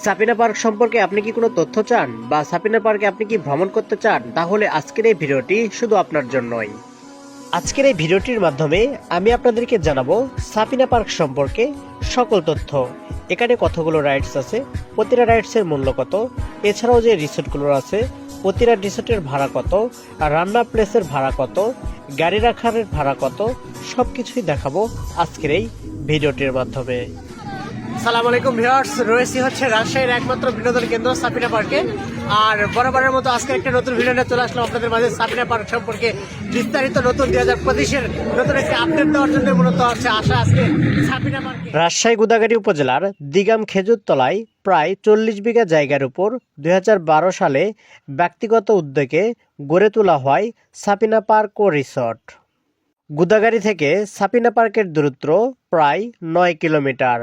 Sapina park সম্পর্কে আপনি কি কোনো তথ্য চান বা সাপিনা পার্কে আপনি কি ভ্রমণ করতে চান, তাহলে আজকের এই ভিডিওটি শুধু আপনার জন্যই। আজকের এই ভিডিওটির মাধ্যমে আমি আপনাদেরকে জানাব সাপিনা পার্ক সম্পর্কে সকল তথ্য। এখানে কতগুলো রাইডস আছে, প্রতিটা রাইডসের মূল্য কত, এছাড়াও যে রিসোর্টগুলো আছে, প্রতিটা রিসোর্টের ভাড়া কত রান্না প্লেসের ভাড়া কত, গাড়ি রাখার ভাড়া কত সব কিছুই দেখাবো আজকের এই ভিডিওটির মাধ্যমে। সালাম আলাইকুম, ভিউয়ার্স। রয়েছি হচ্ছে রাজশাহীর একমাত্র বিনোদন কেন্দ্র সাপিনা পার্কে। আর বরাবরের মতো আজকে একটা নতুন ভিডিও নিয়ে চলে আসলাম আপনাদের মাঝে সাপিনা পার্ক সম্পর্কে বিস্তারিত নতুন দুই হাজার পঁচিশের নতুন একটি আপডেট দেওয়ার জন্য মূলত হচ্ছে আশা আজকে সাপিনা পার্কে। রাজশাহী গুদাগাড়ি উপজেলার দিগাম খেজুরতলায় প্রায় চল্লিশ বিঘা জায়গার উপর দুই হাজার বারো সালে ব্যক্তিগত উদ্যোগে গড়ে তোলা হয় সাপিনা পার্ক ও রিসর্ট। গুদাগাড়ি থেকে সাপিনা পার্কের দূরত্ব প্রায় নয় কিলোমিটার।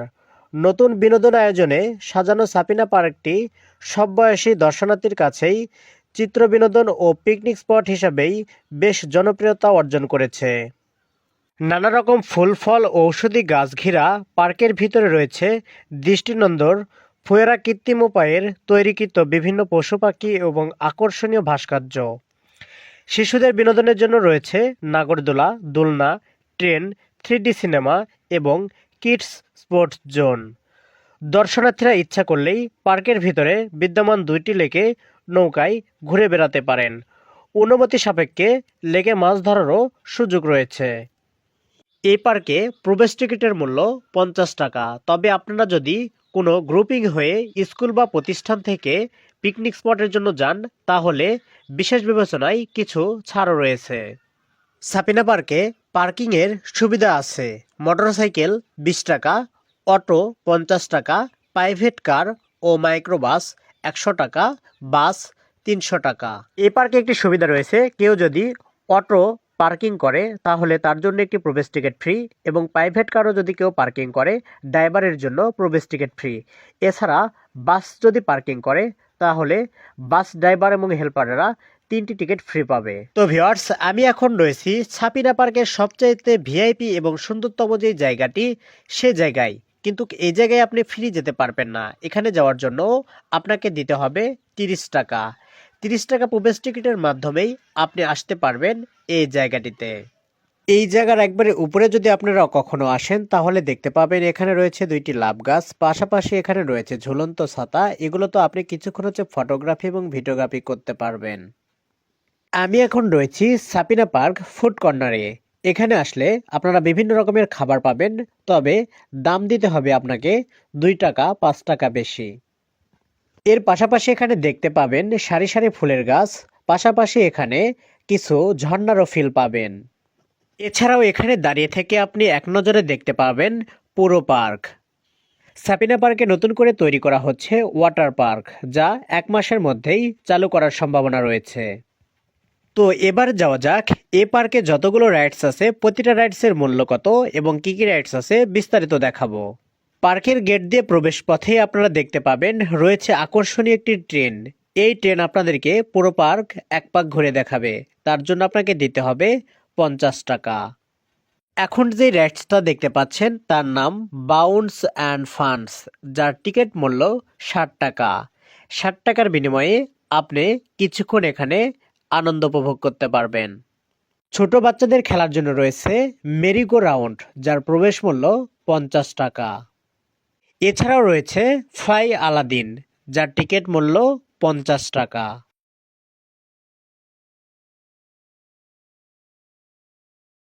নতুন বিনোদন আয়োজনে সাজানো সাপিনা পার্কটি সব বয়সী দর্শনার্থীর কাছেই চিত্র বিনোদন ও পিকনিক স্পট হিসাবেই বেশ জনপ্রিয়তা অর্জন করেছে। নানা রকম ফুল, ফল, ঔষধি গাছ ঘিরা পার্কের ভিতরে রয়েছে দৃষ্টিনন্দর, ফুয়েরা কৃত্রিম উপায়ের তৈরিকৃত বিভিন্ন পশু পাখি এবং আকর্ষণীয় ভাস্কর্য। শিশুদের বিনোদনের জন্য রয়েছে নাগরদোলা, দোলনা, ট্রেন থ্রি সিনেমা এবং কিডস স্পোর্টস জোন। দর্শনার্থীরা ইচ্ছা করলেই পার্কের ভিতরে বিদ্যমান দুইটি লেকে নৌকায় ঘুরে বেড়াতে পারেন। অনুমতি সাপেক্ষে লেকে মাছ ধরারও সুযোগ রয়েছে। এই পার্কে প্রবেশ টিকিটের মূল্য পঞ্চাশ টাকা। তবে আপনারা যদি কোনো গ্রুপিং হয়ে স্কুল বা প্রতিষ্ঠান থেকে পিকনিক স্পটের জন্য যান, তাহলে বিশেষ বিবেচনায় কিছু ছাড়ও রয়েছে। সাপিনা পার্কে পার্কিংয়ের সুবিধা আছে। মোটরসাইকেল বিশ টাকা, অটো পঞ্চাশ টাকা, প্রাইভেট কার ও মাইক্রোবাস একশো টাকা, বাস তিনশো টাকা। এ পার্কে একটি সুবিধা রয়েছে, কেউ যদি অটো পার্কিং করে, তাহলে তার জন্য একটি প্রবেশ টিকিট ফ্রি এবং প্রাইভেট কারও যদি কেউ পার্কিং করে, ড্রাইভারের জন্য প্রবেশ টিকিট ফ্রি। এছাড়া বাস যদি পার্কিং করে, তাহলে বাস ড্রাইভার এবং হেল্পারেরা তিনটি টিকিট ফ্রি পাবে। তো ভিওয়ার্স আমি এখন রয়েছি ছাপিনা পার্কের সবচাইতে ভিআইপি এবং সুন্দরতম যে জায়গাটি, সে জায়গায়। কিন্তু এই জায়গায় আপনি ফ্রি যেতে পারবেন না। এখানে যাওয়ার জন্য আপনাকে দিতে হবে তিরিশ টাকা। তিরিশ টাকা প্রবেশ টিকিটের মাধ্যমেই আপনি আসতে পারবেন এই জায়গাটিতে। এই জায়গার একবারে উপরে যদি আপনারা কখনো আসেন, তাহলে দেখতে পাবেন এখানে রয়েছে দুইটি লাভ গাছ। পাশাপাশি এখানে রয়েছে ঝুলন্ত ছাতা। এগুলো তো আপনি কিছুক্ষণ হচ্ছে ফটোগ্রাফি এবং ভিডিওগ্রাফি করতে পারবেন। আমি এখন রয়েছি সাপিনা পার্ক ফুড কর্নারে। এখানে আসলে আপনারা বিভিন্ন রকমের খাবার পাবেন, তবে দাম দিতে হবে আপনাকে দুই টাকা, পাঁচ টাকা বেশি। এর পাশাপাশি এখানে দেখতে পাবেন সারি সারি ফুলের গাছ, পাশাপাশি এখানে কিছু ঝর্ণারও ফিল পাবেন। এছাড়াও এখানে দাঁড়িয়ে থেকে আপনি এক নজরে দেখতে পাবেন পুরো পার্ক। সাপিনা পার্কে নতুন করে তৈরি করা হচ্ছে ওয়াটার পার্ক, যা এক মাসের মধ্যেই চালু করার সম্ভাবনা রয়েছে। তো এবার যাওয়া যাক, এ পার্কে যতগুলো রাইডস আছে, প্রতিটা রাইডসের মূল্য কত এবং কি কি রাইডস আছে বিস্তারিত দেখাবো। পার্কের গেট দিয়ে প্রবেশ পথে আপনারা দেখতে পাবেন, রয়েছে আকর্ষণীয় একটি ট্রেন এই ট্রেন আপনাদেরকে পুরো পার্ক এক পাক ঘুরে দেখাবে। তার জন্য আপনাকে দিতে হবে পঞ্চাশ টাকা। এখন যে রাইডসটা দেখতে পাচ্ছেন, তার নাম বাউন্স অ্যান্ড ফান্ডস যার টিকিট মূল্য ষাট টাকা। ষাট টাকার বিনিময়ে আপনি কিছুক্ষণ এখানে আনন্দ উপভোগ করতে পারবেন। ছোট বাচ্চাদের খেলার জন্য রয়েছে মেরিগো রাউন্ড, যার প্রবেশ মূল্য পঞ্চাশ টাকা। এছাড়াও রয়েছে ফাই আলাদিন, যার টিকিট মূল্য পঞ্চাশ টাকা।